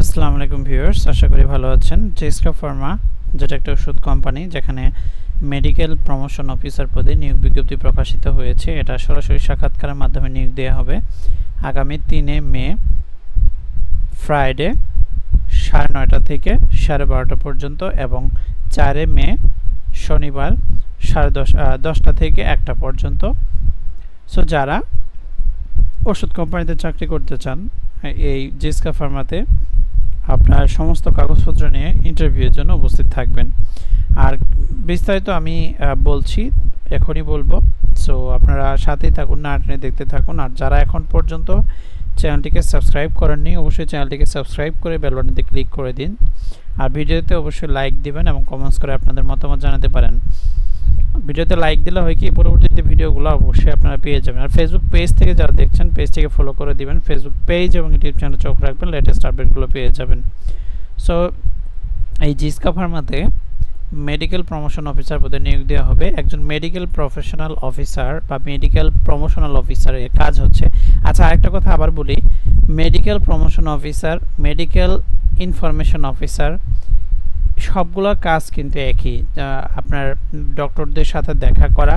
আসসালামু আলাইকুম ভিউয়ার্স, আশা করি ভালো আছেন। জেসকা ফার্মা যেটা একটা ওষুধ কোম্পানি, যেখানে মেডিকেল প্রমোশন অফিসার পদে নিয়োগ বিজ্ঞপ্তি প্রকাশিত হয়েছে। এটা সরাসরি সাক্ষাৎকারের মাধ্যমে নিয়োগ দেওয়া হবে। আগামী তিনে মে ফ্রাইডে সাড়ে নয়টা থেকে সাড়ে বারোটা পর্যন্ত এবং চারে মে, শনিবার, সাড়ে দশ দশটা থেকে একটা পর্যন্ত। সো যারা ওষুধ কোম্পানিতে চাকরি করতে চান, এই জেসকা ফার্মাতে আপনার সমস্ত কাগজপত্র নিয়ে ইন্টারভিউয়ের জন্য উপস্থিত থাকবেন। আর বিস্তারিত আমি বলছি, এখনই বলব। সো আপনারা সাথেই থাকুন, না টেনে দেখতে থাকুন। আর যারা এখন পর্যন্ত চ্যানেলটিকে সাবস্ক্রাইব করেননি, অবশ্যই চ্যানেলটিকে সাবস্ক্রাইব করে বেল বাটনতে ক্লিক করে দিন। আর ভিডিওতে অবশ্যই লাইক দিবেন এবং কমেন্টস করে আপনাদের মতামত জানাতে পারেন। ভিডিওতে লাইক দিলে হয় কি, পরবর্তীতে ভিডিওগুলো অবশ্যই আপনারা পেয়ে যাবেন। আর ফেসবুক পেজ থেকে যারা দেখছেন পেজটিকে ফলো করে দিবেন। ফেসবুক পেজ এবং ইউটিউব চ্যানেল চোখ রাখবেন লেটেস্ট আপডেটগুলো পেয়ে যাবেন। সো এই জিসকা ফার্মাতে মেডিকেল প্রমোশন অফিসার পদে নিয়োগ দেওয়া হবে। একজন মেডিকেল প্রফেশনাল অফিসার বা মেডিকেল প্রমোশনাল অফিসারের কাজ হচ্ছে। আচ্ছা আরেকটা কথা আবার বলি। Medical promotion officer medical information officer সবগুলোর কাজ কিন্তু একই আপনার ডক্টরদের সাথে দেখা করা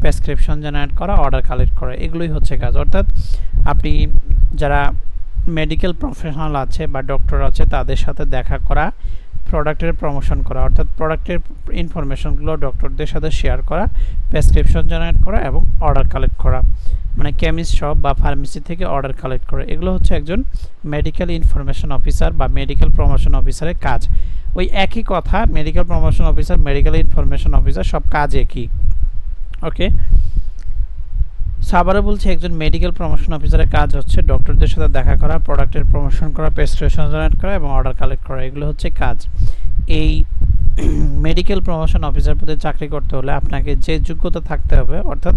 প্রেসক্রিপশন জেনারেট করা অর্ডার কালেক্ট করা, এগুলোই হচ্ছে কাজ। অর্থাৎ আপনি যারা মেডিকেল প্রফেশনাল আছে বা ডক্টর আছে, তাদের সাথে দেখা করা প্রোডাক্টের প্রমোশন করা, অর্থাৎ প্রোডাক্টের ইনফরমেশনগুলো ডক্টরদের সাথে শেয়ার করা প্রেসক্রিপশন জেনারেট করা এবং অর্ডার কালেক্ট করা। মানে কেমিস্ট শপ বা ফার্মেসি থেকে অর্ডার কালেক্ট করে। এগুলো হচ্ছে একজন মেডিকেল ইনফরমেশন অফিসার বা মেডিকেল প্রমোশন অফিসারের কাজ। ওই একই কথা medical promotion officer medical information officer সব কাজ একই। ওকে সো বলছে, একজন মেডিকেল প্রমোশন অফিসারের কাজ হচ্ছে ডক্টরদের সাথে দেখা করা প্রোডাক্টের প্রমোশন করা প্রেসক্রিপশন জেনারেট করা এবং অর্ডার কালেক্ট করা। এগুলো হচ্ছে কাজ। এই মেডিকেল প্রমোশন অফিসার পদে চাকরি করতে হলে আপনাকে যে যোগ্যতা থাকতে হবে, অর্থাৎ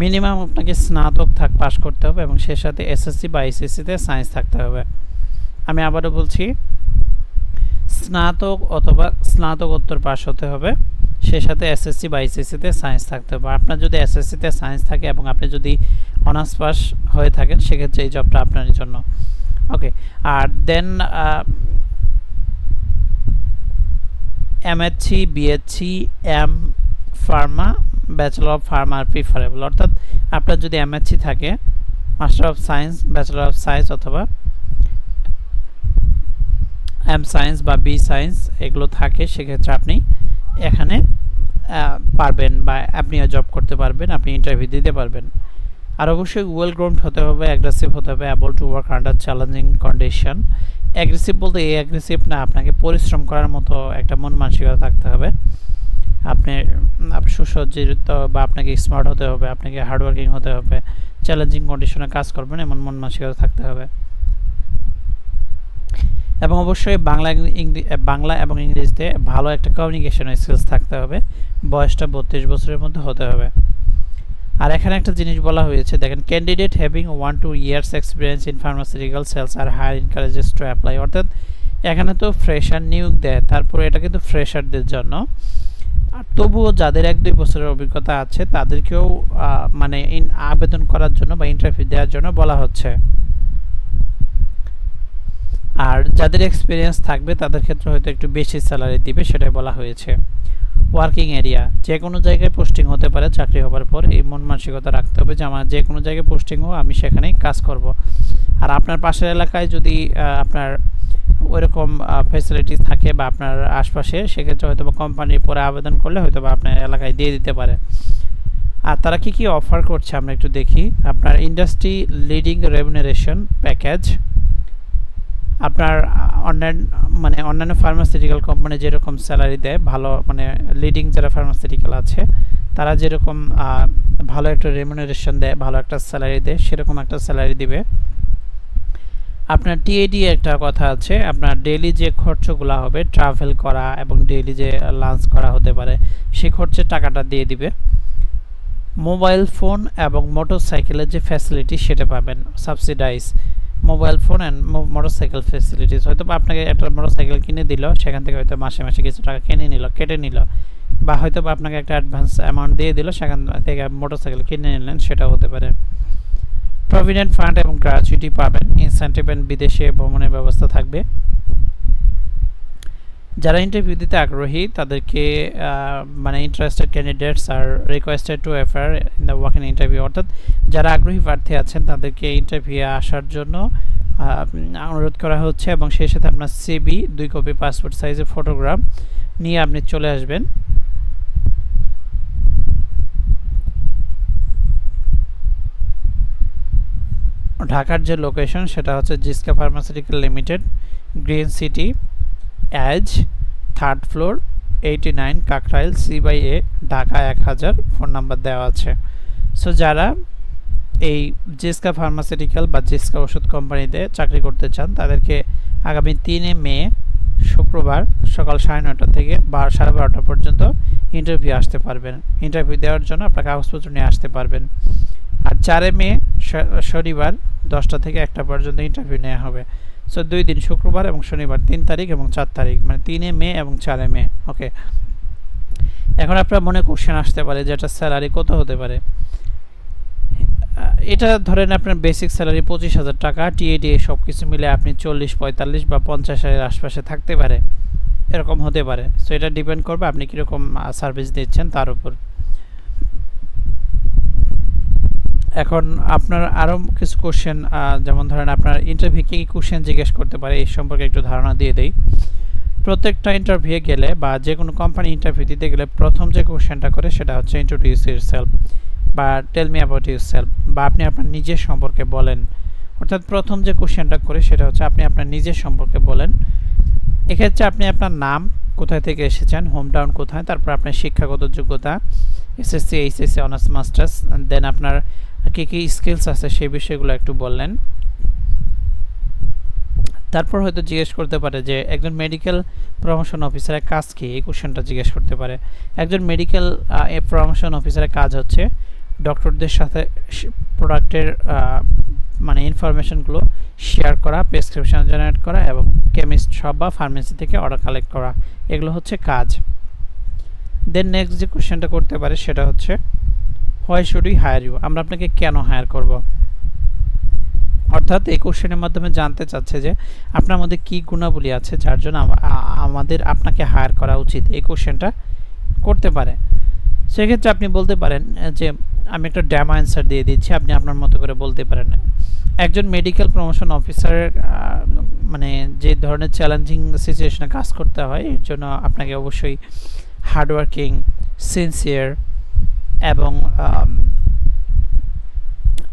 মিনিমাম আপনাকে স্নাতক থাক পাশ করতে হবে এবং সে সাথে এসএসসি বা এইচএসসিতে সায়েন্স থাকতে হবে। আমি আবারও বলছি, স্নাতক অথবা স্নাতকোত্তর পাস হতে হবে সে সাথে এসএসসি বা এইচএসসিতে সায়েন্স থাকতে হবে। আপনার যদি এসএসসিতে সায়েন্স থাকে এবং আপনি যদি অনার্স পাস হয়ে থাকেন, সেক্ষেত্রে এই জবটা আপনার জন্য। Okay R then MSc BSc M pharma bachelor of pharma preferable অর্থাৎ আপনার যদি এমএসসি থাকে master of science bachelor of science অথবা এম সায়েন্স বা বি সায়েন্স এগুলো থাকে, সেক্ষেত্রে আপনি এখানে পারবেন বা আপনিও জব করতে পারবেন, আপনি ইন্টারভিউ দিতে পারবেন। আর অবশ্যই ওয়েল গ্রাউন্ড হতে হবে অ্যাগ্রেসিভ হতে হবে able to work under challenging condition aggressive বলতে এই অ্যাগ্রেসিভ না, আপনাকে পরিশ্রম করার মতো একটা মন মানসিকতা থাকতে হবে। আপনি সুসজ্জিত বা আপনাকে স্মার্ট হতে হবে, আপনাকে হার্ডওয়ার্কিং হতে হবে চ্যালেঞ্জিং কন্ডিশনে কাজ করবেন এমন মন মানসিকতা থাকতে হবে। এবং অবশ্যই বাংলা বাংলা এবং ইংরেজিতে ভালো একটা কমিউনিকেশন স্কিলস থাকতে হবে। বয়সটা বত্রিশ বছরের মধ্যে হতে হবে। আর এখানে একটা জিনিস বলা হয়েছে, দেখেন candidate having one two years experience in pharmaceutical sales are higher encourages to apply অর্থাৎ এখানে তো ফ্রেশার নিয়োগ দেয়, তারপরে এটা কিন্তু ফ্রেশারদের জন্য। আর তবুও যাদের এক দুই বছরের অভিজ্ঞতা আছে, তাদেরকেও মানে ইন- আবেদন করার জন্য বা ইন্টারভিউ দেওয়ার জন্য বলা হচ্ছে। আর যাদের এক্সপিরিয়েন্স থাকবে, তাদের ক্ষেত্রে হয়তো একটু বেশি স্যালারি দিবে, সেটাই বলা হয়েছে। ওয়ার্কিং এরিয়া যে কোনো জায়গায় পোস্টিং হতে পারে, চাকরি হওয়ার পর এই মন মানসিকতা রাখতে হবে যে, আমার যে কোনো জায়গায় পোস্টিং হোক, আমি সেখানেই কাজ করব। আর আপনার পাশের এলাকায় যদি আপনার ওইরকম ফেসিলিটি থাকে বা আপনার আশপাশে, সেক্ষেত্রে হয়তো বা কোম্পানির পরে আবেদন করলে হয়তো বা আপনার এলাকায় দিয়ে দিতে পারে। আর তারা কি কি অফার করছে, আমরা একটু দেখি। আপনার ইন্ডাস্ট্রি লিডিং রেমুনারেশন প্যাকেজ আপনার অন্যান্য মানে অন্যান্য ফার্মাসিউটিক্যাল কোম্পানি যেরকম স্যালারি দেয়, ভালো মানে লিডিং যারা ফার্মাসিউটিক্যাল আছে, তারা যেরকম ভালো একটা রেমুনারেশন দেয়, ভালো একটা স্যালারি দেয়, সেরকম একটা স্যালারি দিবে। আপনার টিএডি একটা কথা আছে, আপনার ডেইলি যে খরচগুলো হবে ট্রাভেল করা এবং ডেইলি যে লাঞ্চ করা হতে পারে সেই খরচের টাকাটা দিয়ে দিবে। মোবাইল ফোন এবং মোটরসাইকেলের যে ফ্যাসিলিটি সেটা পাবেন subsidize mobile phone and motorcycle facilities হয়তো বা আপনাকে একটা মোটরসাইকেল কিনে দিল, সেখান থেকে হয়তো মাসে মাসে কিছু টাকা কিনে নিল, কেটে নিল। বা হয়তো বা আপনাকে একটা অ্যাডভান্স অ্যামাউন্ট দিয়ে দিল, সেখান থেকে মোটরসাইকেল কিনে নিলেন, সেটাও হতে পারে। প্রভিডেন্ট ফান্ড এবং গ্র্যাচুইটি পাবেন। ইনসেন্টিভ বিদেশে ভ্রমণের ব্যবস্থা থাকবে। যারা ইন্টারভিউ দিতে আগ্রহী, তাদেরকে মানে interested candidates are requested to appear in the walking interview অর্থাৎ যারা আগ্রহী প্রার্থী আছেন, তাদেরকে ইন্টারভিউ আসার জন্য অনুরোধ করা হচ্ছে এবং সেই সাথে আপনার সিবি দুই কপি পাসপোর্ট সাইজের ফটোগ্রাফ নিয়ে আপনি চলে আসবেন। ঢাকার যে লোকেশন সেটা হচ্ছে Ziska pharmaceutical limited green city as third floor eighty nine Kakrail C by A Dhaka এক হাজার, ফোন নাম্বার দেওয়া আছে। সো যারা এই জিসকা ফার্মাসিউটিক্যাল বা জিসকা ওষুধ কোম্পানিতে চাকরি করতে চান, তাদেরকে আগামী তিনে মে, শুক্রবার সকাল সাড়ে নটা থেকে বা সাড়ে বারোটা পর্যন্ত ইন্টারভিউ আসতে পারবেন। ইন্টারভিউ দেওয়ার জন্য আপনার কাগজপত্র নিয়ে আসতে পারবেন। আর চারে মে শনিবার দশটা থেকে একটা পর্যন্ত ইন্টারভিউ নেওয়া হবে। সো দুই দিন, শুক্রবার এবং শনিবার, তিন তারিখ এবং চার তারিখ মানে তিনে মে এবং চারে মে ওকে এখন আপনার মনে কোশ্চেন আসতে পারে যে এটা স্যালারি কত হতে পারে? এটা ধরেন আপনার বেসিক স্যালারি পঁচিশ হাজার টাকা টিএডি সব কিছু মিলে আপনি চল্লিশ, পঁয়তাল্লিশ বা পঞ্চাশ হাজারের আশপাশে থাকতে পারে। এরকম হতে পারে। সো এটা ডিপেন্ড করবে আপনি কীরকম সার্ভিস দিচ্ছেন তার উপর। এখন আপনার আরও কিছু কোশ্চেন যেমন ধরেন আপনার ইন্টারভিউ কী কী কোশ্চেন জিজ্ঞেস করতে পারে, এই সম্পর্কে একটু ধারণা দিয়ে দেই। প্রত্যেকটা ইন্টারভিউ গেলে বা যে কোনো কোম্পানি ইন্টারভিউ দিতে গেলে প্রথম যে কোশ্চেনটা করে সেটা হচ্ছে ইন্ট্রোডিউস ইউর সেলফ বা tell me about yourself বা আপনি আপনার নিজের সম্পর্কে বলেন। অর্থাৎ প্রথম যে কোশ্চেনটা করে সেটা হচ্ছে আপনি আপনার নিজের সম্পর্কে বলেন। এক্ষেত্রে আপনি আপনার নাম কোথায় থেকে এসেছেন হোম টাউন কোথায়, তারপর আপনার শিক্ষাগত যোগ্যতা SSC HSC honours masters then আপনার কী কী স্কিলস আছে সেই বিষয়গুলো একটু বললেন। তারপর হয়তো জিজ্ঞেস করতে পারে যে একজন মেডিকেল প্রমোশন অফিসারের কাজ কি? এই কোশ্চেনটা জিজ্ঞেস করতে পারে। একজন মেডিকেল প্রমোশন অফিসারের কাজ হচ্ছে ডক্টরদের সাথে প্রোডাক্টের মানে ইনফরমেশনগুলো শেয়ার করা প্রেসক্রিপশন জেনারেট করা এবং কেমিস্ট শপ বা ফার্মেসি থেকে অর্ডার কালেক্ট করা। এগুলো হচ্ছে কাজ। দেন নেক্সট যে কোশ্চেনটা করতে পারে সেটা হচ্ছে why should we hire you আমরা আপনাকে কেন হায়ার করব? অর্থাৎ এই কোশ্চেনের মাধ্যমে জানতে চাচ্ছে যে, আপনার মধ্যে কী গুণাবলী আছে যার জন্য আমাদের আপনাকে হায়ার করা উচিত? এই কোশ্চেনটা করতে পারে। সেক্ষেত্রে আপনি বলতে পারেন যে, আমি একটা ড্যাম অ্যান্সার দিয়ে দিচ্ছি, আপনি আপনার মতো করে বলতে পারেন। একজন মেডিকেল প্রমোশন অফিসারের মানে যে ধরনের চ্যালেঞ্জিং সিচুয়েশনে কাজ করতে হয়, এর জন্য আপনাকে অবশ্যই হার্ডওয়ার্কিং সিনসিয়ার এবং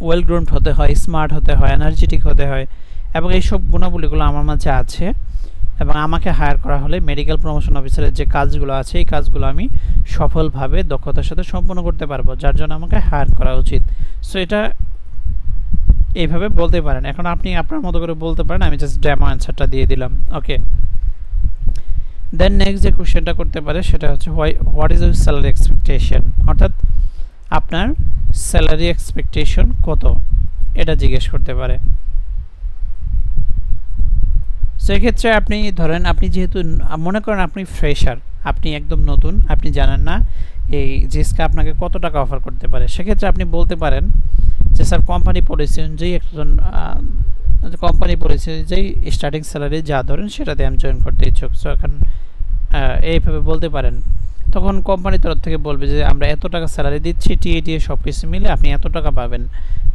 ওয়েল গ্রোন্ড হতে হয় স্মার্ট হতে হয় এনার্জেটিক হতে হয় এবং এই সব গুণাবলীগুলো আমার মাঝে আছে এবং আমাকে হায়ার করা হলে মেডিকেল প্রমোশন অফিসারের যে কাজগুলো আছে, এই কাজগুলো আমি সফলভাবে দক্ষতার সাথে সম্পন্ন করতে পারব, যার জন্য আমাকে হায়ার করা উচিত। সো এটা এইভাবে বলতে পারেন। এখন আপনি আপনার মতো করে বলতে পারেন, আমি জাস্ট ড্যামো অ্যান্সারটা দিয়ে দিলাম। ওকে দেন নেক্সট যে কোশ্চেনটা করতে পারে, সেটা হচ্ছে why what is your salary expectation অর্থাৎ আপনার স্যালারি এক্সপেকটেশন কত? এটা জিজ্ঞেস করতে পারে। সেক্ষেত্রে আপনি ধরেন, আপনি যেহেতু মনে করেন আপনি ফ্রেশার আপনি একদম নতুন, আপনি জানেন না এই জিসকা আপনাকে কত টাকা অফার করতে পারে। সেক্ষেত্রে আপনি বলতে পারেন যে, স্যার কোম্পানি পলিসি অনুযায়ী একজন কোম্পানি পলিসি অনুযায়ী স্টার্টিং স্যালারি যা ধরেন সেটাতে আমি জয়েন করতে ইচ্ছুক। সো এখন এইভাবে বলতে পারেন। তখন কোম্পানির তরফ থেকে বলবে যে, আমরা এত টাকা স্যালারি দিচ্ছি, টিএ টিএ সব কিছু মিলে আপনি এত টাকা পাবেন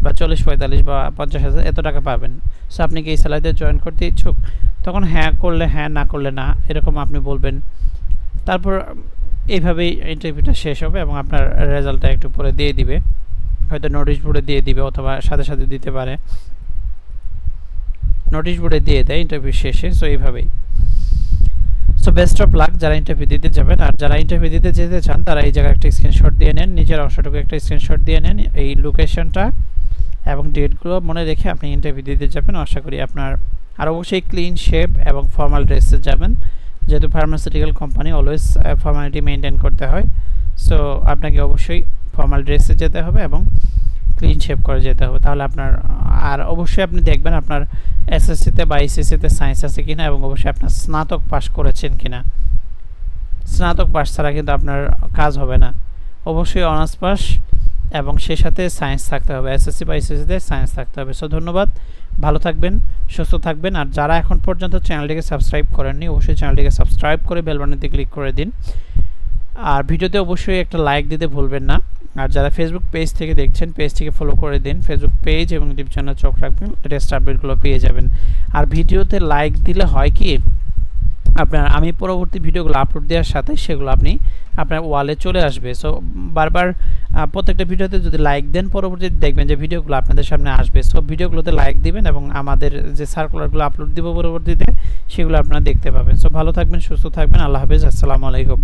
বা চল্লিশ পঁয়তাল্লিশ বা পঞ্চাশ হাজার এত টাকা পাবেন। সো আপনি কি এই স্যালারিতে জয়েন করতে ইচ্ছুক? তখন হ্যাঁ করলে হ্যাঁ না করলে না, এরকম আপনি বলবেন। তারপর এইভাবেই ইন্টারভিউটা শেষ হবে এবং আপনার রেজাল্টটা একটু পরে দিয়ে দিবে। হয়তো নোটিশ বোর্ডে দিয়ে দিবে অথবা সাথে সাথে দিতে পারে। নোটিশ বোর্ডে দিয়ে দেয় ইন্টারভিউ শেষে সো এইভাবেই। সো বেস্ট অফ লাক যারা ইন্টারভিউ দিতে যাবেন। আর যারা ইন্টারভিউ দিতে যেতে চান, তারা এই জায়গায় একটা স্ক্রিনশট দিয়ে নেন। নিজের অংশটুকু একটা স্ক্রিনশট দিয়ে নেন। এই লোকেশনটা এবং ডেটগুলো মনে রেখে আপনি ইন্টারভিউ দিতে যাবেন। আশা করি আপনার আর অবশ্যই ক্লিন শেপ এবং ফর্মাল ড্রেসে যাবেন। যেহেতু pharmaceutical company always formality maintain করতে হয়। সো আপনাকে অবশ্যই ফর্মাল ড্রেসে যেতে হবে এবং ক্লিন শেপ করে যেতে হবে। তাহলে আপনার, আর অবশ্যই আপনি দেখবেন আপনার এসএসসিতে বা এইচএসসিতে সায়েন্স আছে কিনা এবং অবশ্যই আপনার স্নাতক পাশ করেছেন কিনা? স্নাতক পাশ ছাড়া কিন্তু আপনার কাজ হবে না। অবশ্যই অনার্স পাস এবং সেই সাথে সায়েন্স থাকতে হবে। এসএসসি বা এসএসসিতে সায়েন্স থাকতে হবে। সো ধন্যবাদ। ভালো থাকবেন, সুস্থ থাকবেন। আর যারা এখন পর্যন্ত চ্যানেলটিকে সাবস্ক্রাইব করেননি, অবশ্যই চ্যানেলটিকে সাবস্ক্রাইব করে বেল বাটনটি ক্লিক করে দিন। আর ভিডিওতে অবশ্যই একটা লাইক দিতে ভুলবেন না। আর যারা ফেসবুক পেজ থেকে দেখছেন পেজটিকে ফলো করে দিন। ফেসবুক পেজ এবং ইউটিউব চ্যানেল চোখ রাখবেন লেটেস্ট আপডেটগুলো পেয়ে যাবেন। আর ভিডিওতে লাইক দিলে হয় কি, আপনার আমি পরবর্তী ভিডিওগুলো আপলোড দেওয়ার সাথে সেগুলো আপনি আপনার ওয়ালে চলে আসবে। সো বারবার প্রত্যেকটা ভিডিওতে যদি লাইক দেন পরবর্তীতে দেখবেন যে ভিডিওগুলো আপনাদের সামনে আসবে। সো ভিডিওগুলোতে লাইক দিবেন এবং আমাদের যে সার্কুলারগুলো আপলোড দিব পরবর্তীতে, সেগুলো আপনারা দেখতে পাবেন। সো ভালো থাকবেন, সুস্থ থাকবেন। আল্লাহ হাফেজ। আসসালামু আলাইকুম।